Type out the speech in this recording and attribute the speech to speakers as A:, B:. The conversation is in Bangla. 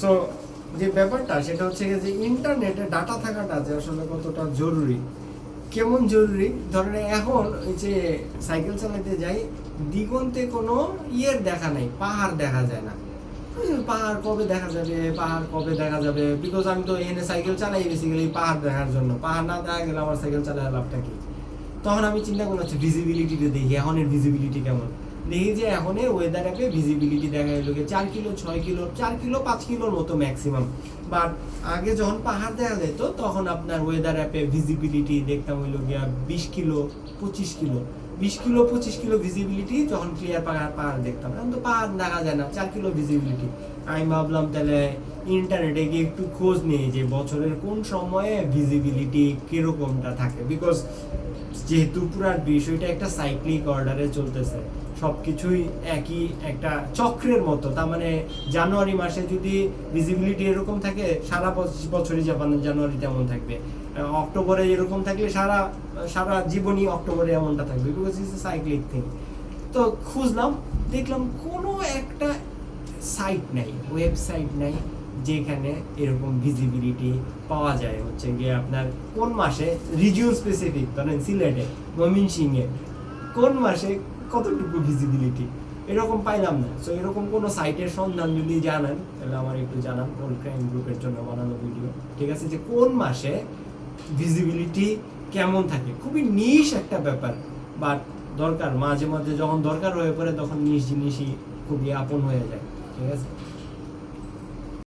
A: সো যে ব্যাপারটা সেটা হচ্ছে যে ইন্টারনেটে ডাটা থাকাটা যে আসলে কতটা জরুরি কেমন জরুরি? ধরেন এখন যে সাইকেল চালাতে যাই দিগন্তে কোনো ইয়ের দেখা নাই পাহাড় দেখা যায় না। পাহাড় কবে দেখা যাবে পাহাড় কবে দেখা যাবে? বিকজ আমি তো এনে সাইকেল চালাই বেসিক্যালি পাহাড় দেখার জন্য। পাহাড় না দেখা গেলে আমার সাইকেল চালায় লাভটা কি? তখন আমি চিন্তা করলাম ভিজিবিলিটিটা দেখি এখনের ভিজিবিলিটি কেমন? দেখি যে এখনের ওয়েদার অ্যাপে ভিজিবিলিটি দেখা গেল চার কিলো, ছয় কিলো, চার কিলো, পাঁচ কিলোর মতো ম্যাক্সিমাম বাট আগে যখন পাহাড় দেখা যেত, তখন আপনার ওয়েদার অ্যাপে ভিজিবিলিটি দেখতাম হইল গিয়া বিশ কিলো, পঁচিশ কিলো। বিশ কিলো, পঁচিশ কিলো ভিজিবিলিটি যখন ক্লিয়ার পাহাড় পাহাড় দেখতাম এখন তো পাহাড় দেখা যায় না, চার কিলো ভিজিবিলিটি আমি ভাবলাম তাহলে ইন্টারনেটে গিয়ে একটু খোঁজ নেই যে বছরের কোন সময়ে ভিজিবিলিটি কিরকমটা থাকে। বিকজ যেহেতু পুরার বিষয়টা একটা সাইক্লিক অর্ডারে চলতেছে। সবকিছুই একই একটা চক্রের মতো। তার মানে জানুয়ারি মাসে যদি ভিজিবিলিটি এরকম থাকে, সারা বছ- বছরই জাপান জানুয়ারি তেমন থাকবে। অক্টোবরে এরকম থাকলে সারা সারা জীবনই অক্টোবরে এমনটা থাকবে বিকজ ইটস সাইক্লিক থিং তো খুঁজলাম, দেখলাম কোনো একটা সাইট নাই ওয়েবসাইট নাই, যেখানে এরকম ভিজিবিলিটি পাওয়া যায়। হচ্ছে গিয়ে আপনার কোন মাসে রিজিয়ন স্পেসিফিক ধরেন সিলেটে ময়মনসিংহে কোন মাসে কতটুকু ভিজিবিলিটি এরকম পাইলাম না। সো এরকম কোনো সাইটের সন্ধান যদি জানান, তাহলে আমার একটু জানান ওল ক্রাইম গ্রুপের জন্য বানানো ভিডিও ঠিক আছে? যে কোন মাসে ভিজিবিলিটি কেমন থাকে? খুবই নিশ একটা ব্যাপার বাট দরকার। মাঝে মাঝে যখন দরকার হয়ে পড়ে, তখন নিশ জিনিসই খুবই আপন হয়ে যায়, ঠিক আছে?